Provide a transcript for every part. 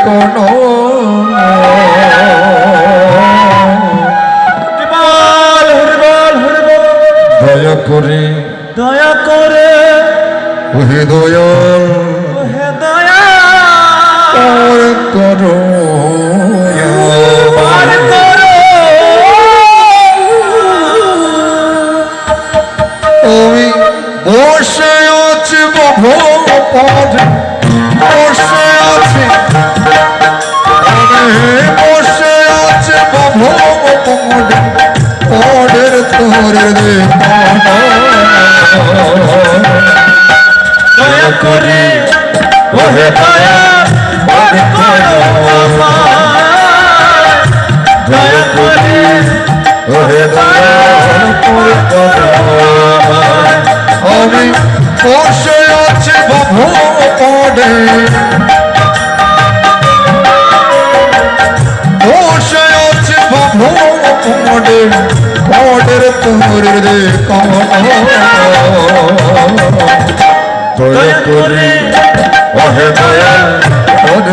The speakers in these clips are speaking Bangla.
কোনো দয়া করে দয়া করে হৃদয় বসে আছে বাবু পদে বসে আছে বাবু পদে পদের তোর রে দয়া করি ওহে দয়া তোর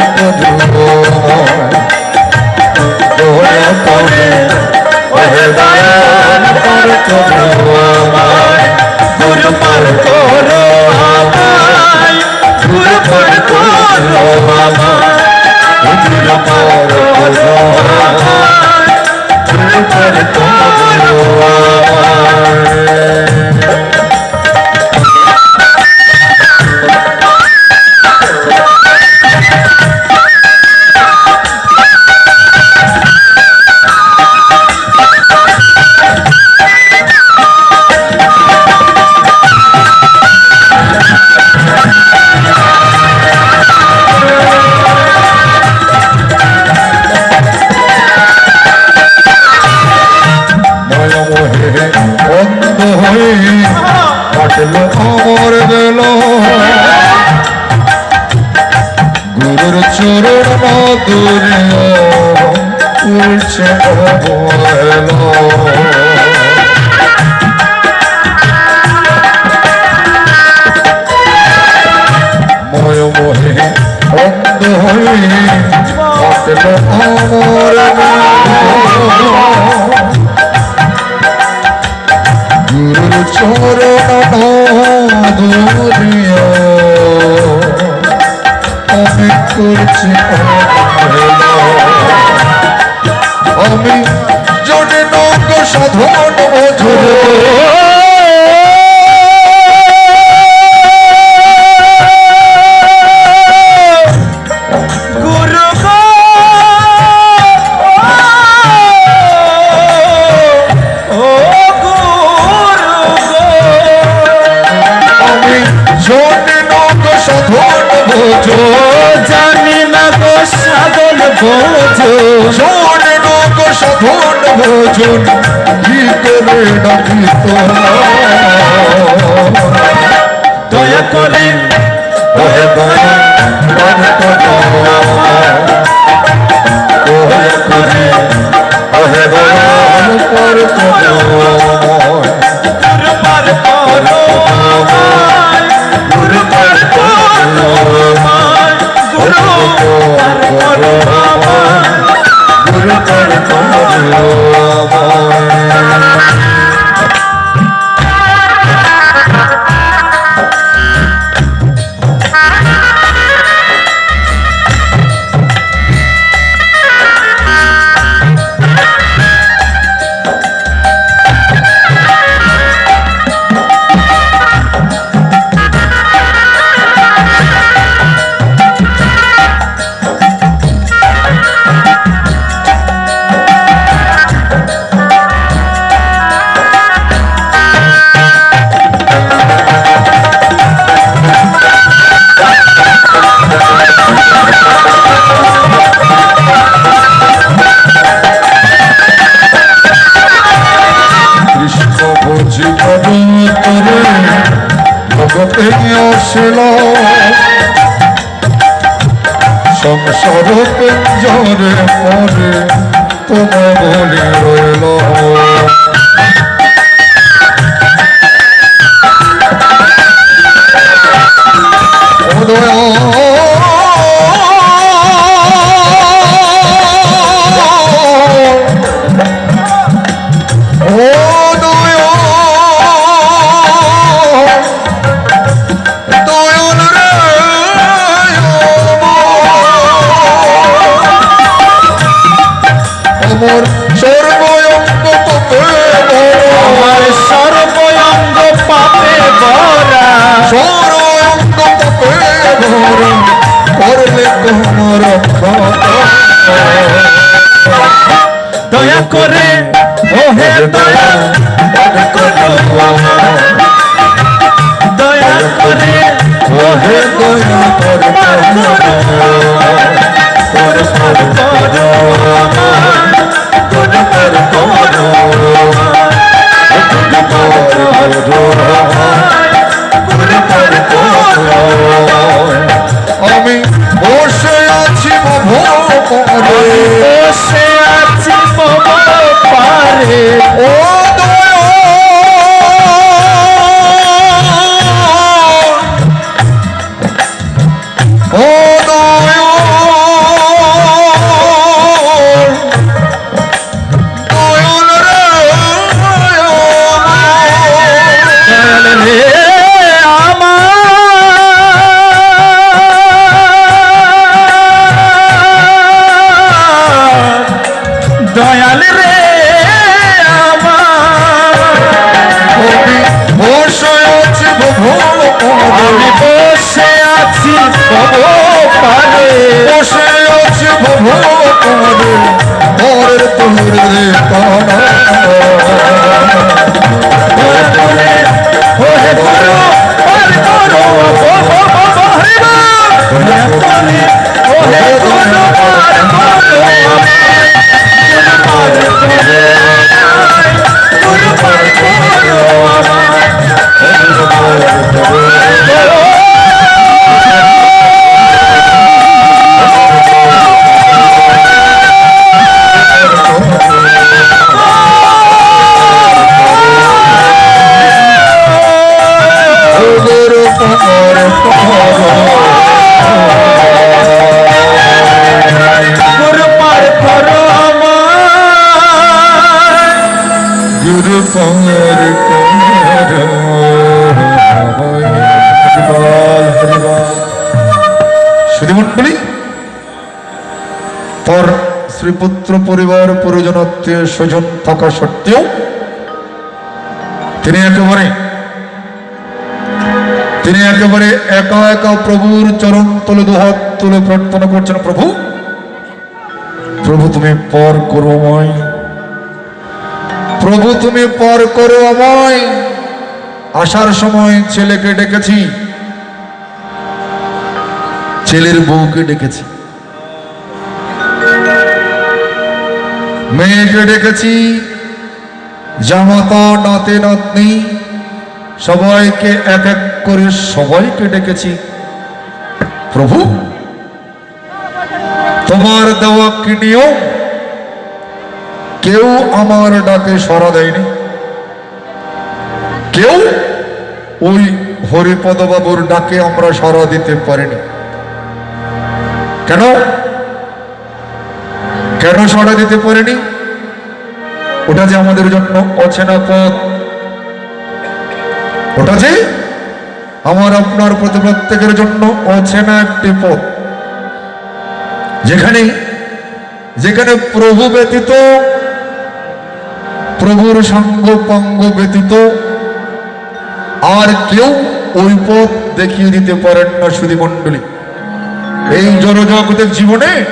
দয়া করে ওহে দয়া তোর திருப்பதி তার শ্রীপুত্র পরিবার পরিজন আত্মীয় স্বজন থাকা সত্ত্বেও তিনি একেবারে তিনি একেবারে একা একা প্রভুর চরণ তলে দুহাত তুলে প্রার্থনা করছেন, প্রভু প্রভু তুমি পর করো আমায়। প্রভু তুমি পর করো আমায়। আসার সময় ছেলেকে ডেকেছি, ছেলের বউকে ডেকেছি। মেয়েকে ডেকেছি। জামাতা, নাতে, নাতনি, সবাইকে এক এক করে সবাইকে ডেকেছি। প্রভু, তোমার দেওয়া কি নিয়ম? কেউ আমার ডাকে সরা দেয়নি। কেউ ওই হরিপদ বাবুর ডাকে আমরা সরা দিতে পারিনি। কেন? কেন সরা দিতে পারিনি। ওটা যে আমাদের জন্য অচেনা পথ। ওটা যে আমার আপনার প্রতি প্রত্যেকের জন্য অচেনা একটি পথ। যেখানে যেখানে প্রভু ব্যতীত, প্রভুর সঙ্গ পঙ্গ ব্যতীত আর কেউ ওই পথ দেখিয়ে দিতে পারেন না সুধী মণ্ডলী এই জনজগতের জীবনে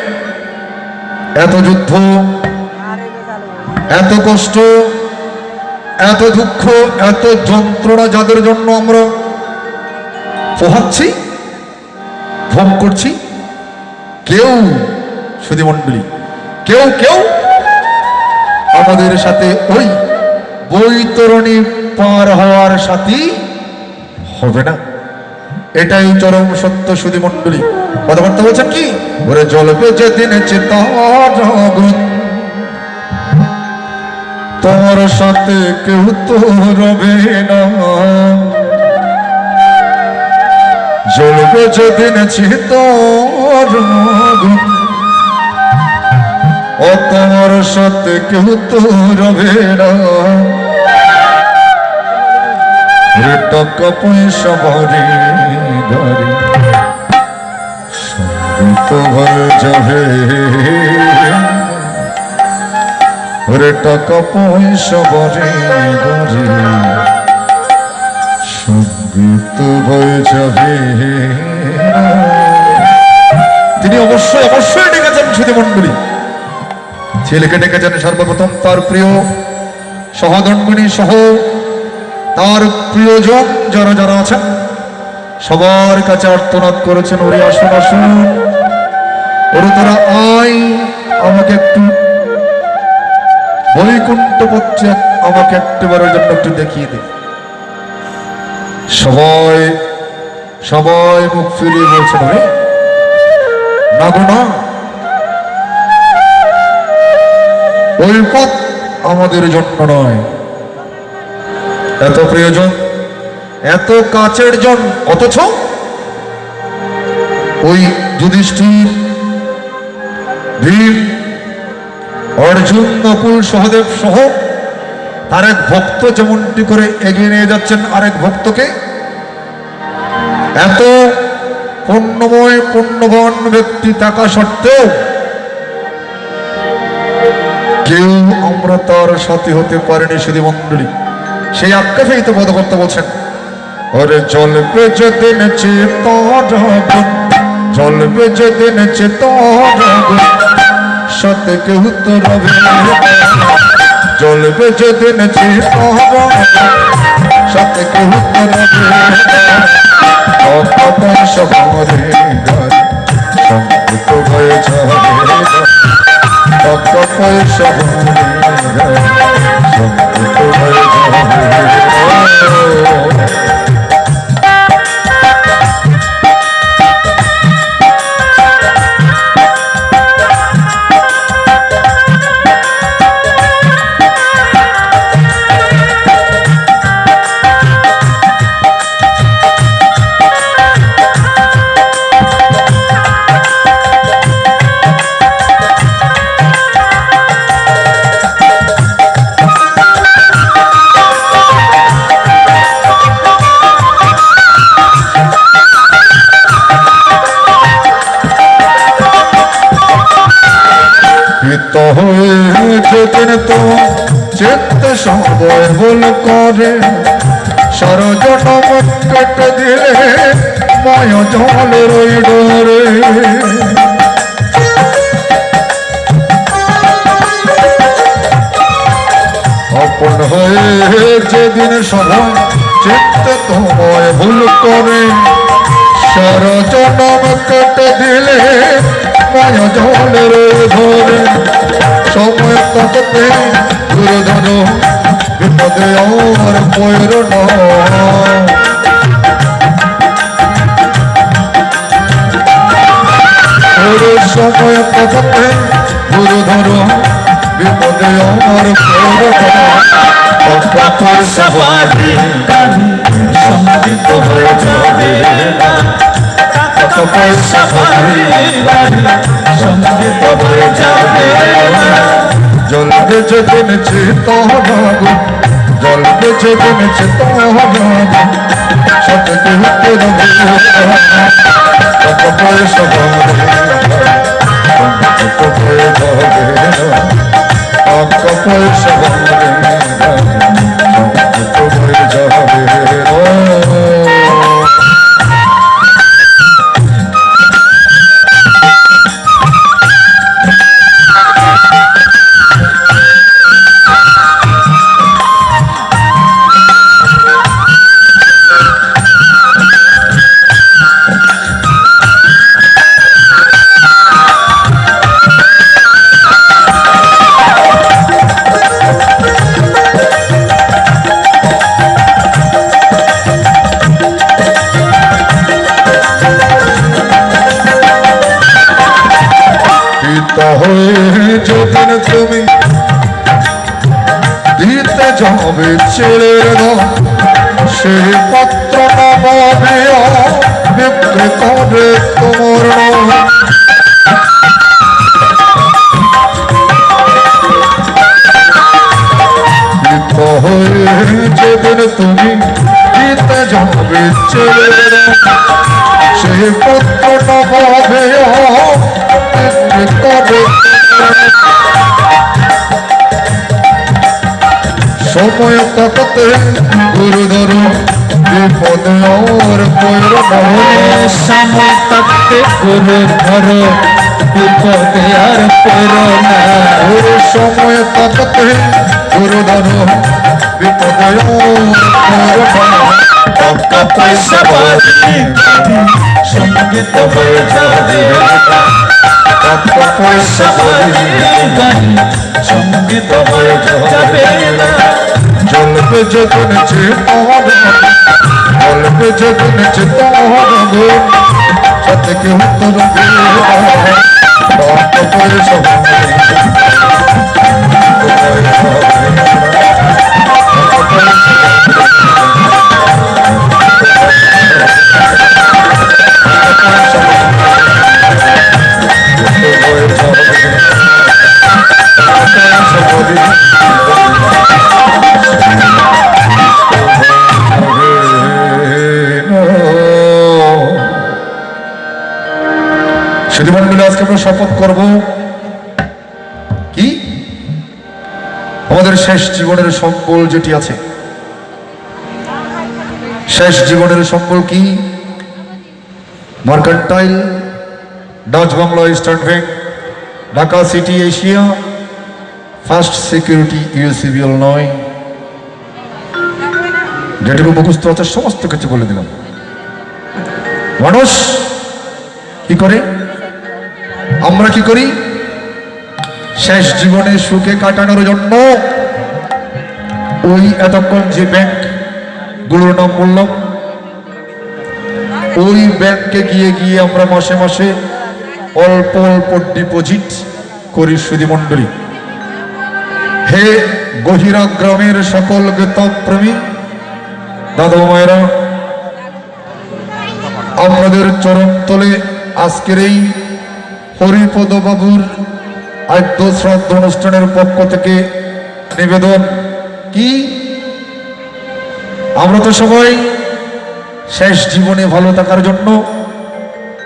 এত যুদ্ধ, এত কষ্ট, এত দুঃখ, এত যন্ত্রণা যাদের জন্য আমরা পোহাচ্ছি, ভোগ করছি, কেউ সুধী মণ্ডলী, কেউ কেউ আমাদের সাথে ওই বৈতরণী পার হওয়ার সাথী হবে না। এটাই চরম সত্য সুধী মণ্ডলী। কথাবার্তা বলছেন কি? ওরে জলবে যেদিন চেতা জগৎ তোমার সাথে কেউ তো রবে না। জ্বলবে যেদিন চিত ও তোমার সাথে কেউ তো রবে না। টাকা পয়সা বাড়ি গাড়ি হয়ে যাবে ওরে টাকা পয়সা হয়ে যাবে তিনি অবশ্যই অবশ্যই ডেকেছেন সুধী মন্ডলী ছেলেকে ডেকেছেন সর্বপ্রথম তার প্রিয় সহধর্মিনী সহ তার প্রিয়জন যারা যারা আছেন, সবার কাছে আর্তনাদ করেছেন, ওরে আসুন আসুন। ওরে তারা, আয়, আমাকে একটু বৈকুণ্ঠ পত্রে আমাকে একটিবারের জন্য একটু দেখিয়ে দে। সবাই সবাই মুখ ফিরিয়ে বলছেন ওরে না গো না। ওই পথ আমাদের জন্য নয়। এত প্রিয়জন, এত কাছের জন, অথচ ওই যুধিষ্ঠির ভীম অর্জুন নকুল সহদেব সহ তার এক ভক্ত যেমনটি করে এগিয়ে নিয়ে যাচ্ছেন আরেক ভক্তকে। এত পুণ্যময় পুণ্যবান ব্যক্তি থাকা সত্ত্বেও কেউ আমরা তার সাথী হতে পারিনি শুধু মন্ডলী। সেই আজ্ঞাতেই তো বোধকর্তা বলছেন ওরে জল বেজে দিন চিত্ত জল বেজে দিন চিত্ত সাথে কেউ তো রবে জ্বলবে যেদিন চিতাবন সাথে কেউ তো রবে না। কত পয়সা ভরে হয়ে যাবে না। কত পিত হয়ে যেদিন তো চিত্ত সময় বল করে। সরজনম কেটে দিলে ময় জলের ওই ডরে। অপন হয়ে যেদিন সময় চিত্ত তোমায় ভুল করে সরজনম কেটে দিলে মায়া জলের ধরে। সময় তততে দুর্ধন বিপদে আর পয়ের সময় তততে দুর্ধন বিপদে আর পয়ের সবারি গাড়ি হয়ে যাবে। ভারী গাড়ি সংগীত হয়ে যাবে জলবে যেদিন চেতনাগ জলবে যেদিন চেতনাগ সতকে হতে রবে কত পয়সা ভরে যাবে সেই পত্র বিক্রি করে তোমার যেদিন তুমি যাবে ছেড়ে দাও সেই পত্র নামাবে বিক্রি করে সময় তাকাতে গুরুধর বিপদে আর পয়র নহলে সময় ধরো বিপদে আর না ওর সময় তাকাতে গুরুধর বিপদে পয়র টাকা পয়সা গাড়ি সংগীত হয়ে যাবে টাকা পয়সা সংগীত হয়ে যাবে না জলবে যখন চেতন জলবে যখন চেতন সাথে কেউ তোর টাকা পয়সা সুধীমণ্ডলী আজকে আমরা শপথ করব কি? আমাদের শেষ জীবনের সম্বল যেটি আছে। শেষ জীবনের সম্বল কি? Mercantile, Dutch Bangla, Eastern Bank, Dhaka City, Asia. First Security UCBL নয় যেটুকু মুখস্থ আছে, সমস্ত কিছু বলে দিলাম। মানুষ কি করে? আমরা কি করি? শেষ জীবনে সুখে কাটানোর জন্য ওই এতক্ষণ যে ব্যাংকগুলোর নাম বললাম, ওই ব্যাংকে গিয়ে গিয়ে আমরা মাসে মাসে অল্প অল্প ডিপোজিট করি সুদী মণ্ডলী। হে গহিরা গ্রামের সকল গীতপ্রেমী, দাদা মায়েরা, আপনাদের চরণ তলে আজকের এই হরিপদ বাবুর আদ্য শ্রাদ্ধ অনুষ্ঠানের পক্ষ থেকে নিবেদন কি? আমরা তো সবাই শেষ জীবনে ভালো থাকার জন্য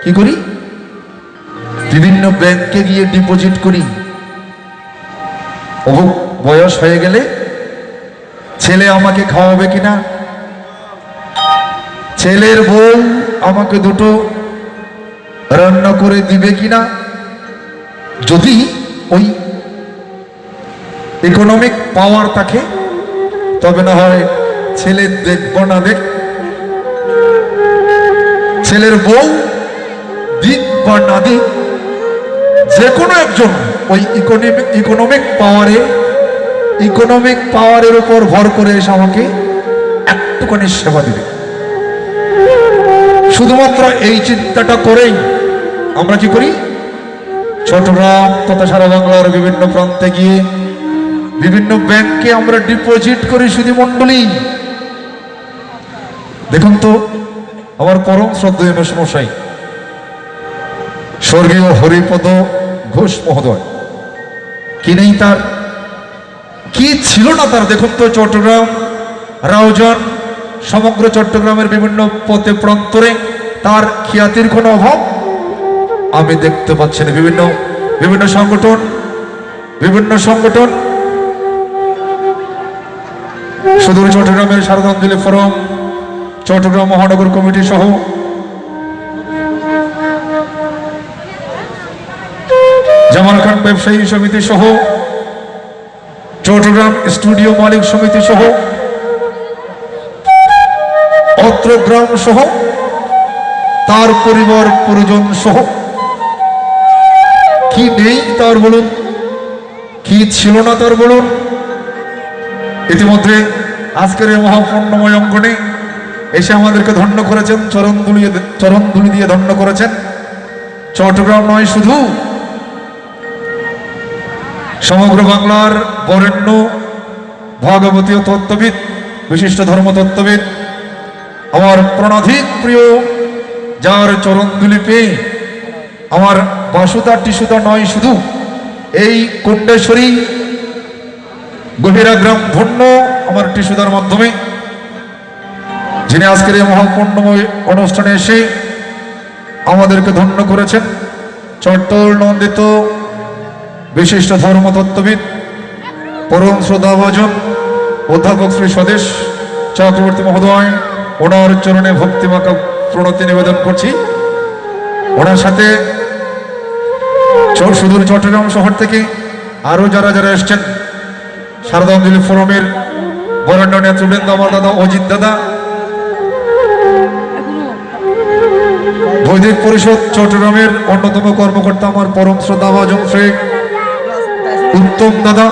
কি করি? বিভিন্ন ব্যাংকে গিয়ে ডিপোজিট করি। অভুক বয়স হয়ে গেলে ছেলে আমাকে খাওয়াবে কিনা? ছেলের বউ আমাকে দুটো রান্না করে দিবে কিনা? যদি ওই ইকোনমিক পাওয়ার থাকে, তবে না হয় ছেলে দেখব না দেখ। ছেলের বউ দিক বা না দিক, যে কোনো একজন ওই ইকোনমিক ইকোনমিক পাওয়ারে ইকোনমিক পাওয়ারের উপর ভর করে এসে আমাকে একটুখানি সেবা দিবে। শুধুমাত্র এই চিন্তাটা করেই আমরা কি করি? চট্টগ্রাম তথা সারা বাংলার বিভিন্ন প্রান্তে গিয়ে বিভিন্ন ব্যাংকে আমরা ডিপোজিট করি শুধু মন্ডলী দেখুন তো, আমার পরম শ্রদ্ধেয় মশাই, স্বর্গীয় হরিপদ ঘোষ মহোদয়, কি নেই তার? ছিল না তার দেখুন তো চট্টগ্রাম। রাউজান, সমগ্র চট্টগ্রামের বিভিন্ন পথে প্রান্তরে তার খ্যাতির কোনো অভাব আমি দেখতে পাচ্ছি না। বিভিন্ন বিভিন্ন সংগঠন বিভিন্ন সংগঠন। সুদূর চট্টগ্রামের শারদাঞ্জলি ফোরাম, চট্টগ্রাম মহানগর কমিটি সহ জামাল খান ব্যবসায়ী সমিতি সহ চট্টগ্রাম স্টুডিও মালিক সমিতি সহ, অত্র গ্রাম সহ, তার পরিবার, পরিজন সহ। কি নেই তার বলুন? কি ছিল না তার বলুন? ইতিমধ্যে আজকের এই মহাপূর্ণময় অঙ্গনে এসে আমাদেরকে ধন্য করেছেন, চরণ দুলিয়ে চরণ দুলি দিয়ে ধন্য করেছেন। চট্টগ্রাম নয় শুধু সমগ্র বাংলার বরেণ্য ভাগবতীয় তত্ত্ববিদ, বিশিষ্ট ধর্মতত্ত্ববিদ, আমার প্রণাধিক প্রিয়, যার চরণ পেয়ে আমার বাসুদা টিসুদা নয় শুধু, এই কুণ্ডেশ্বরী গভীরা গ্রাম ধন্য আমার টিসুদার মাধ্যমে, যিনি আজকের এই মহাপূর্ণময় অনুষ্ঠানে এসে আমাদেরকে ধন্য করেছেন। চট্টল নন্দিত বিশিষ্ট ধর্মতত্ত্ববিদ, পরম শ্রদ্ধাভাজন অধ্যাপক শ্রী স্বদেশ চক্রবর্তী মহোদয়, ওনার চরণে ভক্তিমাকা প্রণতি নিবেদন করছি। ওনার সাথে সুদূর চট্টগ্রাম শহর থেকে আরও যারা যারা এসছেন, শারদাঞ্জলি ফোরামের বরেণ্য নেতৃবৃন্দ আমার দাদা অজিত দাদা, বৈদিক পরিষদ চট্টগ্রামের অন্যতম কর্মকর্তা আমার পরম শ্রদ্ধাভাজন শ্রী উত্তম দাদা।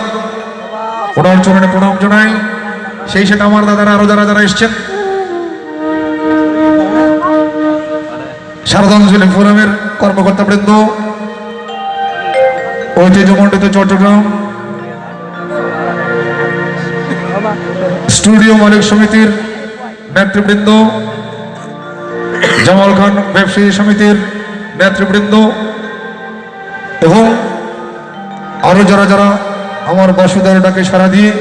ওনার চরণে প্রণাম জানাই। সেই সাথে আমার দাদারা, আরও যারা যারা এসছেন। শারদাঞ্জলি ফোরামের কর্মকর্তা বৃন্দ ঐতিহ্যমণ্ডিত চট্টগ্রাম, স্টুডিও মালিক সমিতির নেতৃবৃন্দ জামাল খান ব্যবসায়ী সমিতির নেতৃবৃন্দ, এবং আরও যারা যারা আমার বাসুদার ডাকে সাড়া দিয়ে,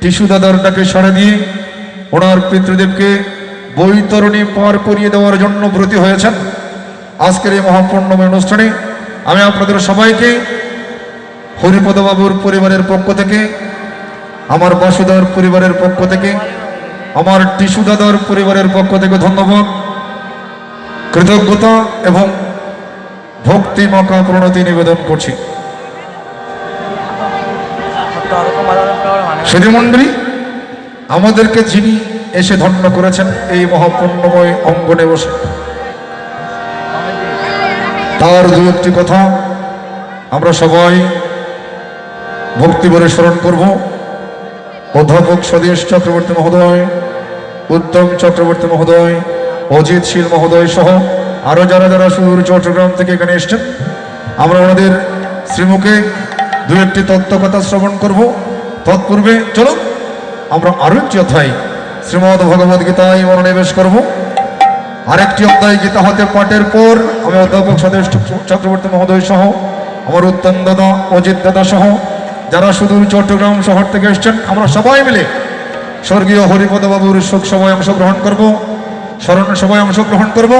টিসু দাদার ডাকে সাড়া দিয়ে, ওনার পিতৃদেবকে বৈতরণী পার করিয়ে দেওয়ার জন্য ব্রতী হয়েছেন। আজকের এই মহাপূর্ণময় অনুষ্ঠানে আমি আপনাদের সবাইকে হরিপদ বাবুর পরিবারের পক্ষ থেকে, আমার বাসুদার পরিবারের পক্ষ থেকে, আমার টিসু দাদার পরিবারের পক্ষ থেকে ধন্যবাদ। কৃতজ্ঞতা এবং ভক্তিমাকা প্রণতি নিবেদন করছি। সুধীমণ্ডলী আমাদেরকে যিনি এসে ধন্য করেছেন এই মহাপুণ্যময় অঙ্গনে বসে। তার দু একটি কথা আমরা সবাই ভক্তি ভরে স্মরণ করব। অধ্যাপক স্বদেশ চক্রবর্তী মহোদয়, উত্তম চক্রবর্তী মহোদয়, অজিত শীল মহোদয় সহ আরও যারা যারা সুদূর চট্টগ্রাম থেকে এখানে এসছেন, আমরা ওনাদের শ্রীমুখে দু একটি তত্ত্বকথা শ্রবণ করব। তৎপূর্বে চলো আমরা আরও একটি অধ্যায় শ্রীমদ ভগবদ গীতায় মনোনিবেশ করব। আরেকটি অধ্যায় গীতা হতে পাঠের পর আমি অধ্যাপক স্বদেশ চক্রবর্তী মহোদয় সহ, আমার উত্তম দাদা অজিত দাদা সহ, যারা সুদূর চট্টগ্রাম শহর থেকে এসছেন, আমরা সবাই মিলে স্বর্গীয় হরিপদ বাবুর শোক সভায় অংশগ্রহণ করব, স্মরণ সভায় অংশগ্রহণ করব।